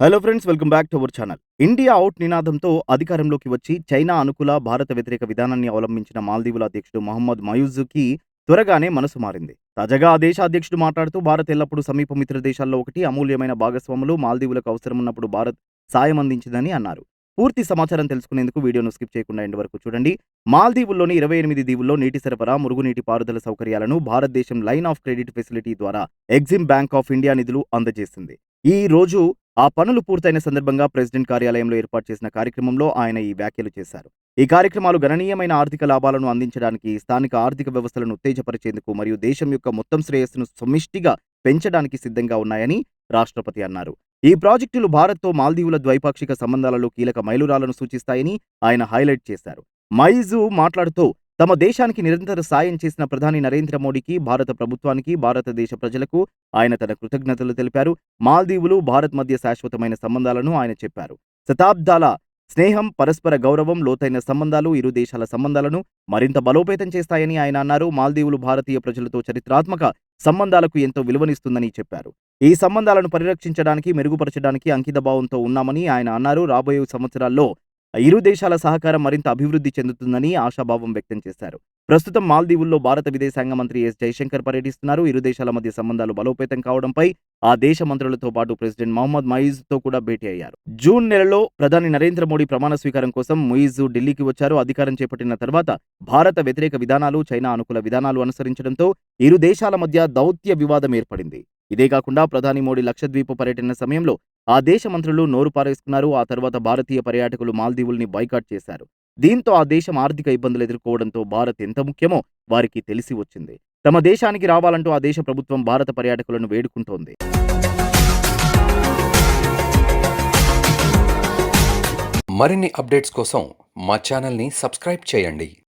Hello friends welcome back to our channel India out నినాదంతో అధికారంలోకి వచ్చి చైనా అనుకూల భారత వ్యతిరేక విధానాన్ని అవలంబించిన మాల్దీవుల అధ్యక్షుడు మహమ్మద్ మయూజుకి త్వరగానే మనసు మారింది. తాజాగా ఆ దేశ అధ్యక్షుడు మాట్లాడుతూ భారత్ ఎల్లప్పుడూ సమీప మిత్ర దేశాల్లో ఒకటి అమూల్యమైన భాగస్వాములు మాల్దీవులకు అవసరమున్నప్పుడు భారత్ సాయం అందించిందని అన్నారు. పూర్తి సమాచారం తెలుసుకునేందుకు వీడియోను స్కిప్ చేయకుండా ఎండ్ వరకు చూడండి. మాల్దీవుల్లోని ఇరవై ఎనిమిది దీవుల్లో నీటి సరఫరా మురుగునీటి పారుదల సౌకర్యాలను భారతదేశం లైన్ ఆఫ్ క్రెడిట్ ఫెసిలిటీ ద్వారా ఎగ్జిమ్ బ్యాంక్ ఆఫ్ ఇండియా నిధులు అందజేసింది. ఈ రోజు ఆ పనులు పూర్తయిన సందర్భంగా ప్రెసిడెంట్ కార్యాలయంలో ఏర్పాటు చేసిన కార్యక్రమంలో ఆయన ఈ వ్యాఖ్యలు చేశారు. ఈ కార్యక్రమాలు గణనీయమైన ఆర్థిక లాభాలను అందించడానికి స్థానిక ఆర్థిక వ్యవస్థలను ఉత్తేజపరిచేందుకు మరియు దేశం యొక్క మొత్తం శ్రేయస్సును సమిష్టిగా పెంచడానికి సిద్ధంగా ఉన్నాయని రాష్ట్రపతి అన్నారు. ఈ ప్రాజెక్టులు భారత్తో మాల్దీవుల ద్వైపాక్షిక సంబంధాలలో కీలక మైలురాలను సూచిస్తాయని ఆయన హైలైట్ చేశారు. మైజు మాట్లాడుతూ తమ దేశానికి నిరంతర సాయం చేసిన ప్రధాని నరేంద్ర మోడీకి భారత ప్రభుత్వానికి భారతదేశ ప్రజలకు ఆయన తన కృతజ్ఞతలు తెలిపారు. మాల్దీవులు భారత్ మధ్య శాశ్వతమైన సంబంధాలను ఆయన చెప్పారు. శతాబ్దాల స్నేహం పరస్పర గౌరవం లోతైన సంబంధాలు ఇరు దేశాల సంబంధాలను మరింత బలోపేతం చేస్తాయని ఆయన అన్నారు. మాల్దీవులు భారతీయ ప్రజలతో చరిత్రాత్మక సంబంధాలకు ఎంతో విలువనిస్తుందని చెప్పారు. ఈ సంబంధాలను పరిరక్షించడానికి మెరుగుపరచడానికి అంకితభావంతో ఉన్నామని ఆయన అన్నారు. రాబోయే సంవత్సరాల్లో ఇరు దేశాల సహకారం మరింత అభివృద్ధి చెందుతుందని ఆశాభావం వ్యక్తం చేశారు. ప్రస్తుతం మాల్దీవుల్లో భారత విదేశాంగ మంత్రి ఎస్. జైశంకర్ పర్యటిస్తున్నారు. ఇరు దేశాల మధ్య సంబంధాలు బలోపేతం కావడంపై ఆ దేశ మంత్రులతో పాటు ప్రెసిడెంట్ మహమ్మద్ మయీజ్తో కూడా భేటీ అయ్యారు. జూన్ నెలలో ప్రధాని నరేంద్ర మోడీ ప్రమాణ స్వీకారం కోసం ముయిజ్ ఢిల్లీకి వచ్చారు. అధికారం చేపట్టిన తర్వాత భారత వ్యతిరేక విధానాలు చైనా అనుకూల విధానాలు అనుసరించడంతో ఇరు దేశాల మధ్య దౌత్య వివాదం ఏర్పడింది. ఇదే కాకుండా ప్రధాని మోడీ లక్షద్వీప్ పర్యటన సమయంలో ఆ దేశ మంత్రులు నోరు పారేసుకున్నారు. ఆ తర్వాత భారతీయ పర్యాటకులు మాల్దీవుల్ని బాయ్కాట్ చేశారు. దీంతో ఆ దేశం ఆర్థిక ఇబ్బందులు ఎదుర్కోవడంతో భారత్ ఎంత ముఖ్యమో వారికి తెలిసి వచ్చింది. తమ దేశానికి రావాలంటూ ఆ దేశ ప్రభుత్వం భారత పర్యాటకులను వేడుకుంటోంది. మరిన్ని అప్డేట్స్ కోసం మా ఛానల్ని సబ్స్క్రైబ్ చేయండి.